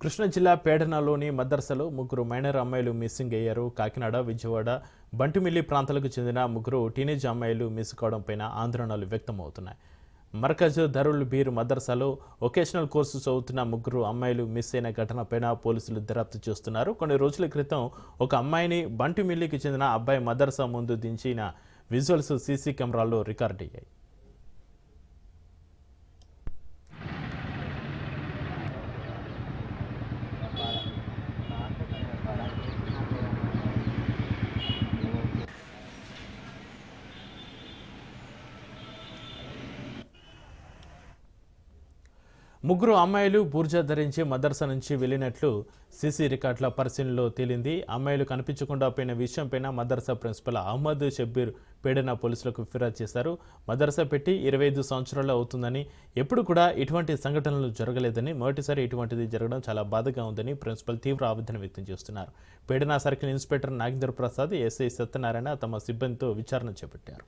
కృష్ణా జిల్లా పేడనలోని మదర్సలో ముగ్గురు మైనర్ అమ్మాయిలు మిస్సింగ్ అయ్యారు. కాకినాడ విజయవాడ బంటిమిల్లి ప్రాంతాలకు చెందిన ముగ్గురు టీనేజ్ అమ్మాయిలు మిస్ కావడం పైన ఆందోళనలు వ్యక్తమవుతున్నాయి. మర్కజ్ ధరుల్ బీర్ మదర్సాలో ఒకేషనల్ కోర్సు చదువుతున్న ముగ్గురు అమ్మాయిలు మిస్ అయిన ఘటనపైన పోలీసులు దర్యాప్తు చేస్తున్నారు. కొన్ని రోజుల క్రితం ఒక అమ్మాయిని బంటిమిల్లికి చెందిన అబ్బాయి మదర్సా ముందు దించిన విజువల్స్ సీసీ కెమెరాల్లో రికార్డ్ అయ్యాయి ముగ్గురు అమ్మాయిలు బూర్జా ధరించి మదర్సా నుంచి వెళ్ళినట్లు సీసీ రికార్డుల పరిశీలనలో తేలింది. అమ్మాయిలు కనిపించకుండా పోయిన విషయంపైన మదర్సా ప్రిన్సిపల్ అహ్మద్ షబ్బీర్ పేడన పోలీసులకు ఫిర్యాదు చేశారు. మదర్సా పెట్టి ఇరవై ఐదు సంవత్సరాలు అవుతుందని ఎప్పుడు కూడా ఇటువంటి సంఘటనలు జరగలేదని మొదటిసారి ఇటువంటిది జరగడం చాలా బాధగా ఉందని ప్రిన్సిపల్ తీవ్ర ఆవేదన వ్యక్తం చేస్తున్నారు. Pedana circle inspector Nagendra Prasad SI Satyanarayana తమ సిబ్బందితో విచారణ చేపట్టారు.